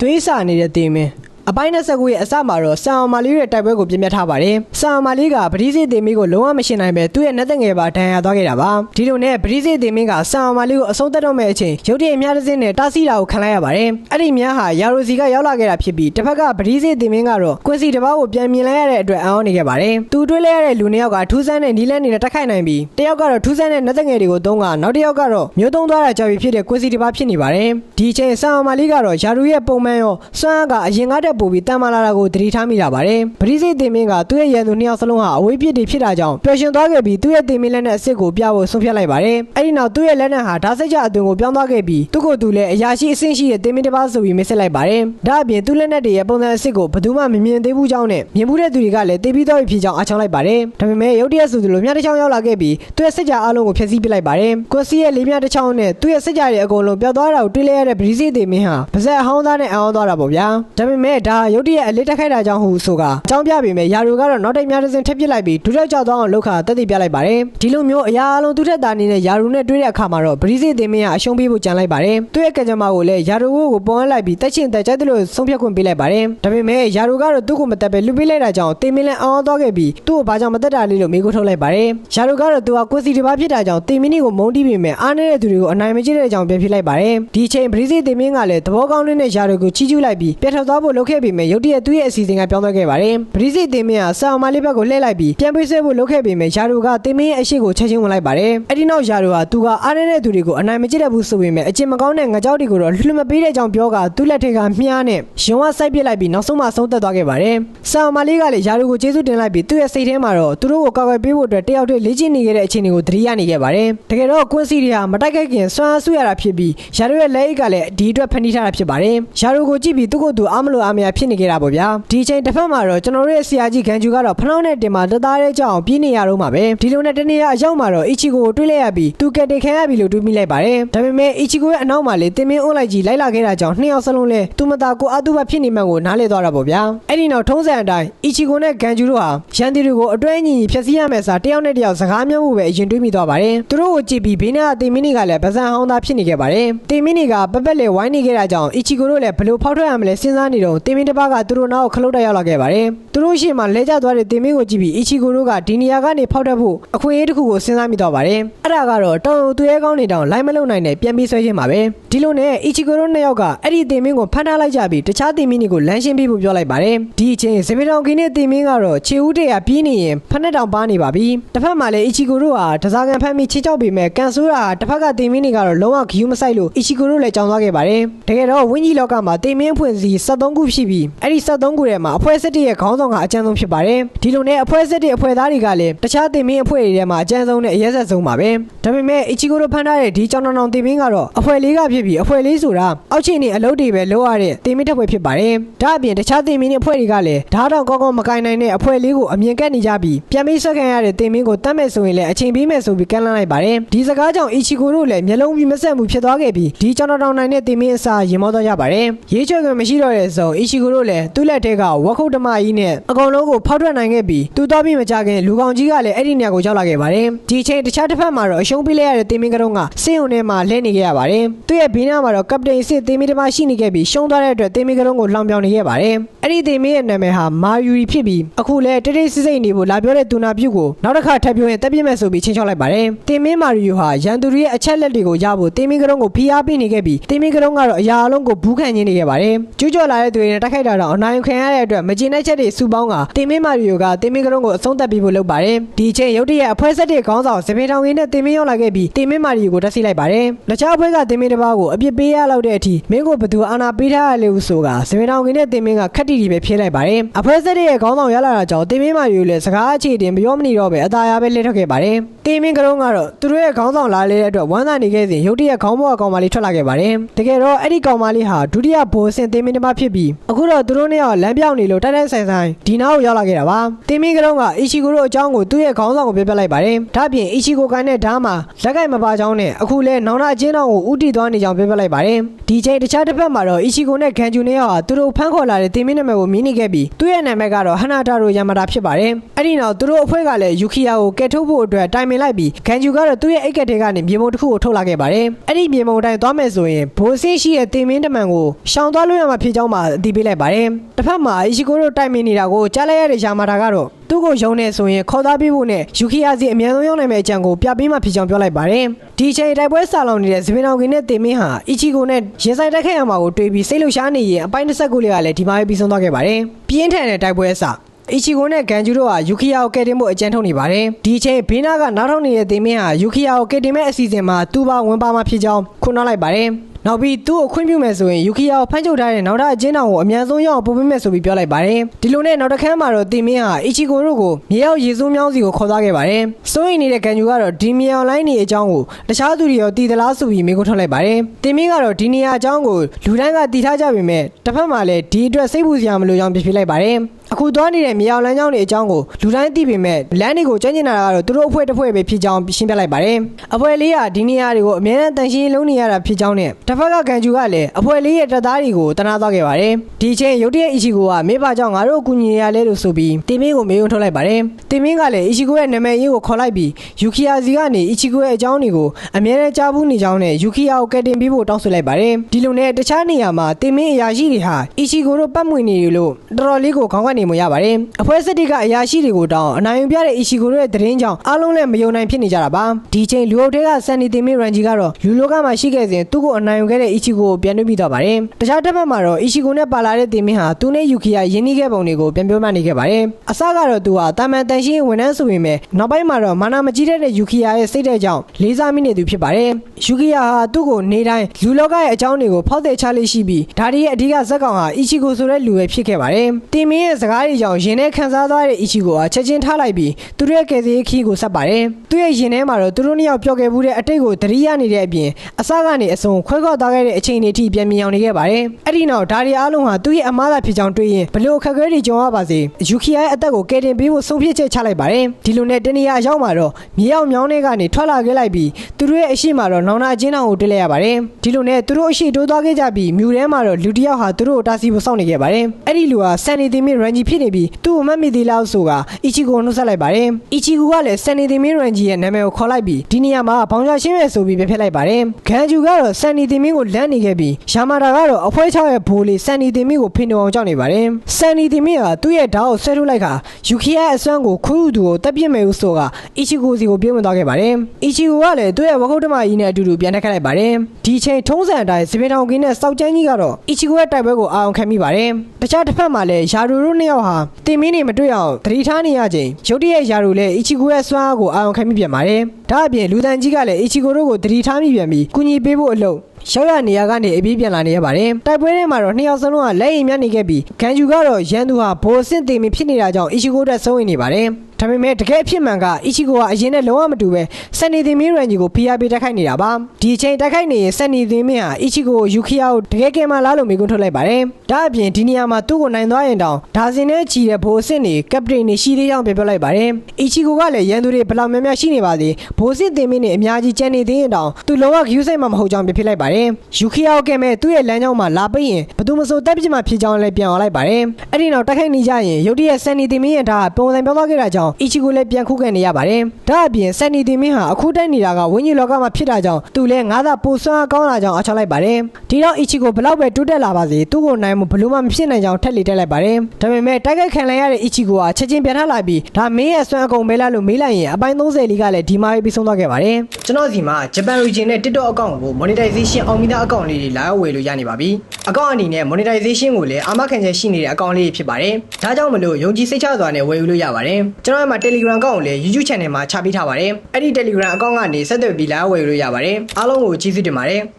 သွေးစာနေတဲ့တေမင်း အပိုင်း29ရဲ့အစမှာတော့ဆန်အောင်မာလေးရဲ့တိုက်ပွဲကိုပြပြထားပါတယ်။ဆန်အောင်မာလေးကပရိစေတေမင်းကိုလုံးဝမရှင်းနိုင်ပဲသူ့ရဲ့နှက်သက်ငယ်ပါဒဏ်ရာသွားခဲ့တာပါ။ဒီလိုနဲ့ပရိစေတေမင်းကဆန်အောင်မာလေးကိုအဆုံးသတ်တော့မဲ့အချိန်ရုတ်တရက်အများတစ်စင်းနဲ့တားဆီးတာကိုခံလိုက်ရပါတယ်။အဲ့ဒီများဟာယာရိုစီကရောက်လာခဲ့တာဖြစ်ပြီးတစ်ဖက်ကပရိစေတေမင်းကတော့ကွင်စီတစ်ပါးကိုပြန်မြင်လိုက်ရတဲ့အတွက်အံ့ဩနေခဲ့ပါတယ်။သူတွေ့လိုက်ရတဲ့လူနှစ်ယောက်ကထူးဆန်းတဲ့နီလန်းနေနဲ့တက်ခိုက်နိုင်ပြီးတယောက်ကတော့ထူးဆန်းတဲ့နှက်သက်ငယ်တွေကိုသုံးကနောက်တစ်ယောက်ကတော့မျိုးသုံးသွားတာကြောက်ပြီးဖြစ်တဲ့ကွင်စီတစ်ပါးဖြစ်နေပါတယ်။ဒီအချိန်ဆန်အောင်မာလေးကတော့ယာရိုရဲ့ပုံမှန်ရောစွမ်းအားကအရင်ကတည်းကပိုပြီးတန်မာလာတာကိုသတိထားမိတာပါတယ်။ပရိစိတ်တင်မင်းကသူ့ရဲ့ရန်သူနှစ်ယောက်စလုံးဟာအဝေးပြစ်တွေဖြစ်တာကြောင့်ပျော်ရွှင်သွားခဲ့ပြီးသူ့ရဲ့တင်မင်းလက်နဲ့အစ်စ်ကိုပြဖို့ဆုံးဖြတ်လိုက်ပါတယ်။အဲဒီနောက်သူ့ရဲ့လက်နက်ဟာဓာတ်စိတ်ကြအသွင်ကိုပြောင်းသွားခဲ့ပြီးသူ့ကိုယ်သူလည်းအရာရှိအဆင့်ရှိတဲ့တင်မင်းတစ်ပါးဆိုပြီးမစ်ဆက်လိုက်ပါတယ်။ဒါအပြင်သူ့လက်နက်တွေရဲ့ပုံစံအစ်စ်ကိုဘယ်သူမှမမြင်သေးဘူးကြောင်းနဲ့မြင်မှုတဲ့သူတွေကလည်းတေးပြီးတော့ဖြစ်ကြောင်းအားချောင်းလိုက်ပါတယ်။ဒါပေမဲ့ရုတ်တရက်ဆိုသူလိုမြတ်တစ်ချောင်းရောက်လာခဲ့ပြီးသူ့ရဲ့စစ်ကြအလုံးကိုဖျက်ဆီးပစ်လိုက်ပါတယ်။ကိုစီရဲ့လေးမြတ်တစ်ချောင်းနဲ့သူ့ရဲ့စစ်ကြတွေအကုန်လုံးပျောက်သွားတာကိုတွေ့လိုက်ရတဲ့ပရိစိတ်တင်မင်းဟာပါဇက်အဟောင်းသားနဲ့အံ့ဩသွားတာပေါ့ဗျာ။ဒါပေမဲ့ဒါရုတ်တရက်အလေးတက်ခိုက်တာကြောင့်ဟုဆိုကအကြောင်းပြပေမဲ့ယာရိုကတော့နောက်တိုက်များတစ်စင်းထပ်ပစ်လိုက်ပြီးဒုတက်ကြောက်သွားအောင်လှုပ်ခါတက်တည်ပြလိုက်ပါတယ်ဒီလိုမျိုးအရာအလုံးသူ့ထက်တာနေတဲ့ယာရိုနဲ့တွေ့တဲ့အခါမှာတော့ပရိစိတ်တင်မင်းကအရှုံးပေးဖို့ကြံလိုက်ပါတယ်သူ့ရဲ့ကံကြမ္မာကိုလည်းယာရိုကိုပုံအပ်လိုက်ပြီးတက်ချင်တက်ကြိုက်တယ်လို့ဆုံးဖြတ်ခွင့်ပေးလိုက်ပါတယ်ဒါပေမဲ့ယာရိုကတော့သူ့ကိုမတက်ပဲလူပေးလိုက်တာကြောင့်တင်မင်းလည်းအောင်းသွားခဲ့ပြီးသူ့ကိုဘာကြောင့်မတက်တာလဲလို့မေးခွန်းထုတ်လိုက်ပါတယ်ယာရိုကတော့သူကကိုစီတစ်ပါးဖြစ်တာကြောင့်တင်မင်းကိုမုန်းတီးပေမဲ့အားနေတဲ့သူတွေကိုအနိုင်မကျတဲ့အကြောင်းပြန်ဖြစ်လိုက်ပါတယ်ဒီအချိန်ပရိစိတ်တင်မင်းကလည်းသဘောကောင်းတဲ့ယာရိုကိုချီးကျူးလိုက်ပြီးပြတ်ထွက်သွားဖို့လုပ်ခဲ့ပေမဲ့ရုတ်တရက်သူ့ရဲ့အစီအစဉ်ကပြောင်းသွားခဲ့ပါတယ်ပရိစိတ်တင်မင်းကဆာအမလေးဘက်ကိုလှည့်လိုက်ပြီးပြန်ပေးဆွဲဖို့လုပ်ခဲ့ပေမဲ့ယာရိုကတင်မင်းရဲ့အရှိကိုချက်ချင်းဝင်လိုက်ပါတယ်အဲ့ဒီနောက်ယာရိုကသူကအားနေတဲ့သူတွေကိုအနိုင်မကျတဲ့ဘူးဆိုပေမဲ့အကျင့်မကောင်းတဲ့ငကြောက်တွေကိုတော့လွှတ်မပေးတဲ့ကြောင့်ပြောကသူ့လက်ထက်ကမြားနဲ့ရုံဝစိုက်ပစ်လိုက်ပြီးနောက်ဆုံးမှဆုံးသက်သွားခဲ့ပါတယ်ဆာအမလေးကလည်းယာရိုကိုကျေးဇူးတင်လိုက်ပြီးသူ့ရဲ့စိတ်ထဲမှာတော့သူတို့ကိုကောက်ကွယ်ပေးဖို့အတွက်တယောက်တည်းလေ့ကျင့်နေခဲ့တဲ့အချိန်တွေကိုသတိရနေခဲ့ပါတယ်တကယ်တော့ကွင်းစီတွေဟာမတိုက်ခိုက်ခင်ဆွမ်းအားစုရတာဖြစ်ပြီးယာရိုရဲ့လက်အိတ်ကလည်းဒီအတွက်ဖန်တီးထားတာဖြစ်ပါတယ်ယာရိုကိုကြည့်ပြီးသူ့ကိုယ်သူအားမလို့အားမရဖြစ်နေခဲ့တာပေါ့ဗျာဒီအချိန်တစ်ဖက်မှာတော့ကျွန်တော်တို့ရဲ့ဆရာကြီးဂန်ဂျူကတော့ဖနှောင်းနဲ့တင်မှာတသားတဲ့ကြောင်ပြင်းနေရတော့မှာပဲဒီလိုနဲ့တနေ့အရောက်မှာတော့အီချီကိုကိုတွေးလိုက်ရပြီးသူကက်တင်ခံရပြီလို့တွေးမိလိုက်ပါတယ်ဒါပေမဲ့အီချီကိုရဲ့အနောက်မှာလေတင်မင်းအွန်လိုက်ကြီးလိုက်လာခဲ့တာကြောင့်နှစ်ယောက်စလုံးလဲသူမသားကိုအတူပါဖြစ်နေမှန်ကိုနားလေသွားတာပေါ့ဗျာအဲ့ဒီနောက်ထုံးစံအတိုင်းအီချီကိုနဲ့ဂန်ဂျူတို့ဟာရန်တီတွေကိုအတွဲညီညီဖျက်ဆီးရမယ်စားတယောက်နဲ့တယောက်စကားပြောမှုပဲအရင်တွေးမိသွားပါတယ်သူတို့ကိုကြည့်ပြီးဘေးနားကတင်မင်းတွေကလည်းဗဇန်ဟောင်းသားဖြစ်နေခဲ့ပါတယ်တင်မင်းတွေကပပက်လေဝိုင်းနေခဲ့တာကြောင့်အီချီကိုတို့လည်းဘလို့ဖောက်ထွက်ရမလဲစဉ်းစားနေတော့တင်မင်းတစ်ပါးကသူတို့နောက်ကိုခလုတ်တက်ရောက်လာခဲ့ပါတယ်သူတို့ရှေ့မှာလဲကျသွားတဲ့တင်မင်းကိုကြည့်ပြီးအီချီကိုတို့ကဒီနေရာကနေဖောက်ထွက်ဖို့အခွင့်အရေးတစ်ခုကိုစဉ်းစားမိတော့ပါတယ်အဲ့ဒါကတော့တောင်သူရဲကောင်းနေတောင်လိုက်မလုံနိုင်တဲ့ပြန်ပြီးဆွဲခြင်းပါပဲဒီလိုနဲ့အီချီကိုတို့နှစ်ယောက်ကအဲ့ဒီတင်မင်းကိုဖမ်းထားလိုက်ကြပြီးတခြားတင်မင်းတွေကိုလမ်းရှင်းပေးဖို့ပြောလိုက်ပါတယ်ဒီအချိန်ဇမေတောင်ကင်းနဲ့တင်မင်းကတော့ခြေဦးတရပြေးနေရင်ဖက်နဲ့တောင်ပါနေပါပြီတစ်ဖက်မှာလည်းအီချီကိုတို့ဟာတစားကန်ဖမ်းပြီးချေချောက်ပေမဲ့ကန်ဆိုးတာတစ်ဖက်ကတင်မင်းတွေကတော့လုံးဝဂီယူမဆိုင်လို့အီချီကိုတို့လည်းကြောင်သွားခဲ့ပါတယ်တကယ်တော့ဝင်းကြီးလောကမှာတင်မင်းဖွင့်စီ73ခုရှိပြီးအဲ့ဒီ73ခုထဲမှာအဖွဲ့စစ်တရဲ့ခေါင်းဆောင်ကအကြမ်းဆုံးဖြစ်ပါတယ်ဒီလိုနဲ့အဖွဲ့စစ်တအဖွဲ့သားတွေကလည်းတခြားတင်မင်းအဖွဲ့တွေထဲမှာအကြမ်းဆုံးနဲ့အရက်ဆက်ဆုံးပါပဲဒါပေမဲ့အီချီကိုတို့ဖမ်းထားတဲ့ဒီကြောင်တောင်တောင်တင်မင်းကတော့အဖွဲ့လေးကဖြစ်ပြီးအဖွဲ့လေးဆိုတာအောက်ခြေနေအလုပ်တွေပဲလုပ်ရတဲ့တင်မင်းတစ်ဖွဲ့ဖြစ်ပါတယ်ဒါအပြင်တခြားတင်မင်းတွေအဖွဲ့တွေကလည်းဓာတ်တောင်ကောင်းကောင်းမကင်နိုင်တဲ့အဖွဲ့လေးကိုအမြင်ကက်နေကြပြီးပြန်ပြီးဆွဲခံရတဲ့တင်မင်းကိုတတ်မဲ့ဆိုရင်လည်းအချိန်ပေးမဲ့ဆိုပြီးကန့်လန့်လိုက်ပါတယ်ဒီစကားကြောင့်အီချီကိုတို့လည်းမျက်လုံးပြီးမဆက်မှုဖြစ်သွားခဲ့ပြီးဒီကြောင်တောင်တောင်နိုင်တဲ့တင်မင်းအစာရင်မောသွားကြပါတယ်ရေးချွဲခွင့်မရှိတော့တဲ့ဇုံအီချီကိုတို့လည်းသူ့လက်ထဲကဝက်ခုတ်ဓမ္မကြီးနဲ့အကောင်လုံးကိုဖောက်ထွက်နိုင်ခဲ့ပြီးသူသွားပြီးမကြခင်လူကောင်ကြီးကလည်းအဲ့ဒီနေရာကိုရောက်လာခဲ့ပါတယ်ဒီအချိန်တခြားတစ်ဖက်မှာတော့အရှုံးပေးလိုက်ရတဲ့တင်မင်းကတုံးကစင်းုံထဲမှာလဲနေခဲ့ရပါတယ်သူ့ရဲ့ဘေးနားမှာတော့ကပတိန်စစ်တင်မင်းတစ်ပါးရှိနေခဲ့ပြီးရှုံးသွားတဲ့အတွက်တင်မင်းကတုံးကိုလှောင်ပြောင်နေခဲ့ပါတယ် အဲ့ဒီတင်မင်းရဲ့နာမည်ဟာမာယူရီဖြစ်ပြီးအခုလည်းတိတ်တိတ်ဆိတ်ဆိတ်နေဖို့လာပြောတဲ့သူနာပြုတ်ကိုနောက်တစ်ခါထပ်ပြောရင်တက်ပြစ်မဲ့ဆိုပြီးချင်းချောက်လိုက်ပါတယ်တင်မင်းမာရီယိုဟာရန်သူတွေရဲ့အချက်လက်တွေကိုရဖို့တင်မင်းကတုံးကိုဖိအားပေးနေခဲ့ပြီးတင်မင်းကတုံးကတော့အရာအလုံးကိုဘူးခံရင်းနေခဲ့ပါတယ်ကျူးကျော်လာတဲ့သူတွေနဲ့တိုက်ခိုက်တာတော့အနိုင်ခံရတဲ့အတွက်မကျေနပ်ချက်တွေစုပေါင်းကတင်မင်းမာရီယိုကတင်မင်းကတုံးကိုအဆုံးသတ်ပြီးဖို့လုပ်ပါတယ်ဒီအချိန်ရုတ်တရက်အဖွဲ့ဆက်တဲ့ခေါင်းဆောင်စပင်ထောင်ရင်းနဲ့တင်မင်းရောက်လာခဲ့ပြီးတင်မင်းမာရီယိုကိုတက်စီလိုက်ပါတယ်လက်ချောက်အဖွဲ့ကတင်မင်းတစ်ပါးကိုအပြစ်ပေးရလောက်တဲ့အထိမင်းကိုဘသူအာနာပေးထားရလေဟုဆိုကစပင်ထောင်ရင်းနဲ့တင်မင်းကခက်တီတီပဲဖြေးလိုက်ပါတယ်အဖွဲ့ဆက်တဲ့ခေါင်းဆောင်ရလာတာကြောင့်တင်မင်းမာရီယိုလည်းစကားအခြေတင်ပြောမနေတော့ပဲအသာရပဲလှည့်ထွက်ခဲ့ပါတယ် တင်မင်းကတုံးကတော့သူတို့ရဲ့ခေါင်းဆောင်လာလေတဲ့အတွက်ဝမ်းသာနေခဲ့စဉ်ရုတ်တရက်ခေါင်းပေါ်ကောင်မလေးထွက်လာခဲ့ပါတယ်တကယ်တော့အဲ့ဒီကောင်မလေးဟာဒုတိယဘိုးစင်တင်မင်းတစ်ပါးဖြစ်ပြီးအခုတော့သူတို့နှစ်ယောက်လမ်းပြောင်းနေလို့တိုက်တိုက်ဆိုင်ဆိုင်ဒီနားကိုရောက်လာခဲ့တာပါတင်မင်းကတုံးကအီချီကိုတို့အကြောင်းကိုသူ့ရဲ့ခေါင်းဆောင်ကိုပြောပြလိုက်ပါတယ်ဒါ့အပြင်အီချီကိုကိုင်းတဲ့ဓားမှာလက်ကင်မပါကြောင်းနဲ့အခုလဲနောင်နာအချင်းတော်ကိုဥတီသွားနေကြောင်းပြောပြလိုက်ပါတယ်ဒီချိန်တခြားတစ်ဖက်မှာတော့အီချီကိုနဲ့ဂန်ဂျူနဲ့ဟာသူတို့ဖမ်းခေါ်လာတဲ့တင်မင်းနာနာမည်ကိုမြင်နေခဲ့ပြီးသူ့ရဲ့နာမည်ကတော့ဟနာတာရိုယမတာဖြစ်ပါတယ်အဲ့ဒီနောက်သူတို့အဖွဲ့ကလည်းယူကီယာကိုကယ်ထုတ်ဖို့အတွက်တိုင်ပင်လိုက်ပြီးဂန်ဂျူကတော့သူ့ရဲ့အိတ်ကက်ထဲကနေမြေပုံတစ်ခုကိုထုတ်လာခဲ့ပါတယ်အဲ့ဒီမြေပုံတိုင်းသွားမယ်ဆိုရင်ဘိုးစင်းရှိရဲ့တင်မင်းတမန်ကိုရှောင်သွားလို့ရမှာဖြစ်ကြောင်းမှအတည်ပြုလိုက်ပါတယ်တစ်ဖက်မှာအီရှီကိုတို့တိုင်ပင်နေတာကိုကြားလိုက်ရတဲ့ယာမတာကတော့သူ့ကိုယုံနေဆိုရင်ခေါ်သားပေးဖို့နဲ့ယူကီယာစီအမြန်ဆုံးရောက်နိုင်မယ့်အကြံကိုပြပေးမှဖြစ်ကြောင်းပြောလိုက်ပါတယ်ဒီချိန်တိုက်ပွဲဆာလောင်နေတဲ့ဇပင်အောင်ကင်းနဲ့တင်မင်းဟာအီချီကိုနဲ့ရင်ဆိုင်တိုက်ခိုက်ရမှာကိုတွေးပြီးစိတ်လှုပ်ရှားနေရင်အပိုင်းတစ်ဆက်ကူလေးကလည်းဒီမှာပဲပြီးဆုံးသွားခဲ့ပါတယ်ပြင်းထန်တဲ့တိုက်ပွဲအစ အီချီကိုနဲ့ဂန်ဂျူတို့ဟာယူကီယာကိုကယ်တင်ဖို့အကြံထုတ်နေပါတယ်ဒီအချိန်ဘေးနားကနားထောင်နေတဲ့တင်မင်းဟာယူကီယာကိုကယ်တင်မဲ့အစီအစဉ်မှာသူ့ဘာဝင်ပါမှာဖြစ်ကြောင်းခွန်းနှောက်လိုက်ပါတယ်နောက်ပြီးသူ့ကိုခွင့်ပြုမယ်ဆိုရင်ယူကီယာကိုဖမ်းချုပ်ထားတဲ့နောက်ထပ်အကျဉ်းတော်ကိုအမြန်ဆုံးရောက်အောင်ပို့ပေးမယ်ဆိုပြီးပြောလိုက်ပါတယ်ဒီလိုနဲ့နောက်တစ်ခါမှတော့တင်မင်းဟာအီချီကိုတို့ကိုမြေရောက်ရေစိုးမြောင်းစီကိုခေါ်သွားခဲ့ပါတယ်စိုးရင်နေတဲ့ဂန်ဂျူကတော့ဒီမြေအောင်လိုင်းနေအကြောင်းကိုတခြားသူတွေရောတည်သလားဆိုပြီးမေးခွန်းထုတ်လိုက်ပါတယ်တင်မင်းကတော့ဒီနေရာအကြောင်းကိုလူတိုင်းကတည်ထားကြပေမဲ့တစ်ဖက်မှာလည်းဒီအတွက်စိတ်ပူစရာမလိုကြောင်းပြပြလိုက်ပါတယ် အခုသွားနေတဲ့မြေအောင်လမ်းကြောင်းတွေအကြောင်းကိုလူတိုင်းသိပေမဲ့လမ်းတွေကိုကျဉ်းကျင်လာတာကတော့သူတို့အဖွဲ့တစ်ဖွဲ့ပဲဖြစ်ကြောင်းရှင်းပြလိုက်ပါတယ်။အဖွဲ့လေးကဒီနေရာတွေကိုအများနဲ့တန်ရှင်းလုံးနေရတာဖြစ်ကြောင်းနဲ့တစ်ဖက်ကကန်ကျူကလည်းအဖွဲ့လေးရဲ့တပ်သားတွေကိုတနာသွားခဲ့ပါတယ်။ဒီချိန်ရုတ်တရက်အီချီကိုကမေးပါကြောင့်ငါတို့အကူအညီရလဲလို့ဆိုပြီးတင်မင်းကိုမေးခွန်းထုတ်လိုက်ပါတယ်။တင်မင်းကလည်းအီချီကိုရဲ့နာမည်ရင်းကိုခေါ်လိုက်ပြီးယူကီယာစီကနေအီချီကိုရဲ့အကြောင်းတွေကိုအများနဲ့ကြားဘူးနေကြောင်းနဲ့ယူကီယာကိုကယ်တင်ပေးဖို့တောင်းဆိုလိုက်ပါတယ်။ဒီလိုနဲ့တခြားနေရာမှာတင်မင်းအရာရှိတွေဟာအီချီကိုတို့ပတ်မွေနေလို့တော်တော်လေးကိုခေါင်းကနေမရပါတယ်။အဖွဲ့စစ်တီကအရာရှိတွေကိုတောင်းအနိုင်ယူပြတဲ့အီရှီကိုတို့ရဲ့သတင်းကြောင့်အားလုံးလည်းမယုံနိုင်ဖြစ်နေကြတာပါဒီချိန်လူအုပ်တွေကဆန်နီတင်မီရန်ဂျီကတော့လူလိုကမှရှိခဲ့စဉ်သူ့ကိုအနိုင်ယူခဲ့တဲ့အီချီကိုကိုပြန်နှုတ်ပြီးတော့ပါတယ်တခြားတစ်ဖက်မှာတော့အီရှီကိုနဲ့ပါလာတဲ့တင်မင်းဟာသူနဲ့ယူကီယာယင်းနှီးခဲ့ပုံတွေကိုပြန်ပြောမှနေခဲ့ပါတယ်အစကတော့သူဟာတာမန်တန်ရှင်းဝန်ထမ်းဆိုပေမဲ့နောက်ပိုင်းမှာတော့မာနာမကြီးတဲ့ယူကီယာရဲ့စိတ်တဲ့ကြောင့်လေးစားမိနေသူဖြစ်ပါတယ်ယူကီယာဟာသူ့ကိုနေတိုင်းလူလောကရဲ့အကြောင်းတွေကိုဖောက်တဲ့ချလေးရှိပြီးဒါဒီရဲ့အဓိကဇက်ကောင်ဟာအီချီကိုဆိုတဲ့လူပဲဖြစ်ခဲ့ပါတယ်တင်မင်းရဲ့စကားတွေကြောင့်ရင်ထဲခံစားသွားတဲ့အီချီကိုကချက်ချင်းထားလိုက်ပြီးသူတို့ရဲ့ကယ်ဆယ်ရေးခီးကိုဆက်ပါတယ်သူ့ရဲ့ရင်ထဲမှာတော့သူတို့နှစ်ယောက်ပျော်ခဲ့မှုတဲ့အတိတ်ကိုသတိရနေတဲ့အပြင်အစကနေအစုံခွဲခွာသွားခဲ့တဲ့အချိန်တွေထိပြန်မြင်အောင်နေခဲ့ပါတယ်အဲ့ဒီနောက်ဒါရီအားလုံးဟာသူ့ရဲ့အမားသာဖြစ်ကြောင်းတွေးရင်ဘလို့အခက်အခဲတွေကြုံရပါစေယူကီယာရဲ့အသက်ကိုကယ်တင်ပေးဖို့ဆုံးဖြတ်ချက်ချလိုက်ပါတယ်ဒီလိုနဲ့တနေရာအရောက်မှာတော့မြေအောင်မြောင်းတွေကနေထွက်လာခဲ့လိုက်ပြီးသူတို့ရဲ့အရှိမတော့နောင်နာအချင်းတော်ကိုတွေ့လိုက်ရပါတယ်ဒီလိုနဲ့သူတို့အရှိတိုးသွားခဲ့ကြပြီးမြူထဲမှာတော့လူတစ်ယောက်ဟာသူတို့ကိုတားဆီးဖို့စောင့်နေခဲ့ပါတယ်အဲ့ဒီလူဟာဆန်နီတီမီရန်ဂျီဖြစ်နေပြီးသူ့ကိုမတ်မိသေးလားဆိုကအီချီကိုနှုတ်ဆက်လိုက်ပါတယ်အီချီကိုကလည်းဆန်နီတီမီရန်ဂျီရဲ့နာမည်ကိုခေါ်လိုက်ပြီးဒီနေရာမှာဘောင်ချရှင်းရဲဆိုပြီးပြဖက်လိုက်ပါတယ်ဂန်ဂျူကတော့ဆန်နီတီမီကိုလမ်းနေခဲ့ပြီးယာမာတာကတော့အဖွဲချောက်ရဲ့ဘိုးလေးဆန်နီတီမီကိုဖင်တော်အောင်ကြောက်နေပါတယ်ဆန်နီတီမီကသူ့ရဲ့ဓာတ်ကိုဆွဲထုတ်လိုက်ခါယူကီယာအစွမ်းကိုခွူးသူကိုတက်ပြစ်မယ်လို့ဆိုကအီချီကိုစီကိုပြေးဝင်သွားခဲ့ပါတယ်အီချီကိုကလည်းသူ့ရဲ့ဝခုတ်တမကြီးနဲ့အတူတူပြန်ထက်ခတ်လိုက်ပါတယ်ဒီချိန်ထုံးစံအတိုင်းစပင်တောင်ကင်းနဲ့စောက်ကျန်းကြီးကတော့အီချီကိုရဲ့တိုက်ပွဲကိုအာအောင်ခံမိပါတယ်တခြားတစ်ဖက်မှာလည်းယာရူတို့နှစ်ယောက်ဟာတင်မင်းနေမတွေ့အောင်သတိထားနေရချိန်ရုတ်တရက်ယာရူလည်းအီချီကိုရဲ့စွမ်းအားကိုအာအောင်ခံမိပြန်ပါတယ်ဒါအပြင်လူတန်ကြီးကလည်းအီချီကိုတို့ကိုသတိထားမိပြန်ပြီးကူညီပေးဖို့အလုပ်ရောက်ရနေရကနေအပြေးပြန်လာနေရပါတယ်တိုက်ပွဲထဲမှာတော့နှစ်ယောက်စလုံးကလက်အိမ်မြတ်နေခဲ့ပြီးဂန်ဂျူကတော့ရန်သူဟာဘိုးအဆင့်တင်မီဖြစ်နေတာကြောင့်အီချီကိုတက်ဆုံးဝင်နေပါတယ်ဒါပေမဲ့တကယ်အဖြစ်မှန်ကအီချီကိုကအရင်နဲ့လုံးဝမတူပဲစန်နီတင်မီရန်ဂျီကိုဖိအားပေးတိုက်ခိုက်နေတာပါဒီအချိန်တိုက်ခိုက်နေရင်စန်နီတင်မီဟာအီချီကိုယူကီယာကိုတကယ်ကဲမလားလို့မေးခွန်းထုတ်လိုက်ပါတယ်ဒါအပြင်ဒီနေရာမှာသူ့ကိုနိုင်သွားရင်တောင်ဒါစင်နဲ့ချီတဲ့ဘိုးအဆင့်တွေကပတိန်နေရှိသေးကြောင်းပြောပြလိုက်ပါတယ်အီချီကိုကလည်းရန်သူတွေဘယ်လောက်များများရှိနေပါသေးဘိုးစစ်တင်မီနဲ့အများကြီးကျန်နေသေးရင်တောင်သူလုံးဝဂယူးစိတ်မှမဟုတ်ကြောင်းပြဖြစ်လိုက်ပါတယ်ယူကီယာကိုကဲမဲ့သူ့ရဲ့လမ်းကြောင်းမှာလာပိတ်ရင်ဘယ်သူမဆိုတက်ပြစ်မှဖြစ်ကြောင်းလည်းပြန်အောင်လိုက်ပါတယ်အဲ့ဒီနောက်တိုက်ခိုက်နေကြရင်ရုတ်တရက်စန်နီတင်မီရဲ့ဓာတ်ပုံစံပြောသွားခဲ့တာကြောင့်အီချီကိုလည်းပြန်ခုခံနေရပါတယ်ဒါအပြင်စန်နီတင်မီဟာအခုတိုက်နေတာကဝင်းကြီးလောကမှာဖြစ်တာကြောင့်သူလည်းငါးသာပိုဆွမ်းအားကောင်းလာကြောင်းအချလိုက်ပါတယ်ဒီတော့အီချီကိုဘလောက်ပဲတိုးတက်လာပါစေသူ့ကိုနိုင်မှုဘလို့မှမဖြစ်နိုင်ကြောင်းထက်လေတက်လိုက်ပါတယ်ဒါပေမဲ့တိုက်ခိုက်ခံလိုက်ရတဲ့အီချီကိုကချက်ချင်းပြန်ထလာပြီးဒါမင်းရဲ့ဆွမ်းအကုန်မဲလာလို့မေးလိုက်ရင်အပိုင်း30လီကလည်းဒီမှာပြီးဆုံးသွားခဲ့ပါတယ်ကျွန်တော်စီမှာ Japan Region နဲ့ TikTok အကောင့်ကို monetization အောင်မိတဲ့အကောင့်လေးတွေလာရောက်ဝယ်လို့ရနေပါပြီအကောင့်အနေနဲ့ monetization ကိုလည်းအာမခံချက်ရှိနေတဲ့အကောင့်လေးဖြစ်ပါတယ်ဒါကြောင့်မလို့ယုံကြည်စိတ်ချစွာနဲ့ဝယ်ယူလို့ရပါတယ်ကျွန်တော်ရဲ့မှာ Telegram အကောင့်ကိုလည်း YouTube channel မှာချပေးထားပါတယ်အဲ့ဒီ Telegram အကောင့်ကနေဆက်သွယ်ပြီးလာရောက်ဝယ်ယူလို့ရပါတယ်အားလုံးကိုကျေးဇူးတင်ပါတယ်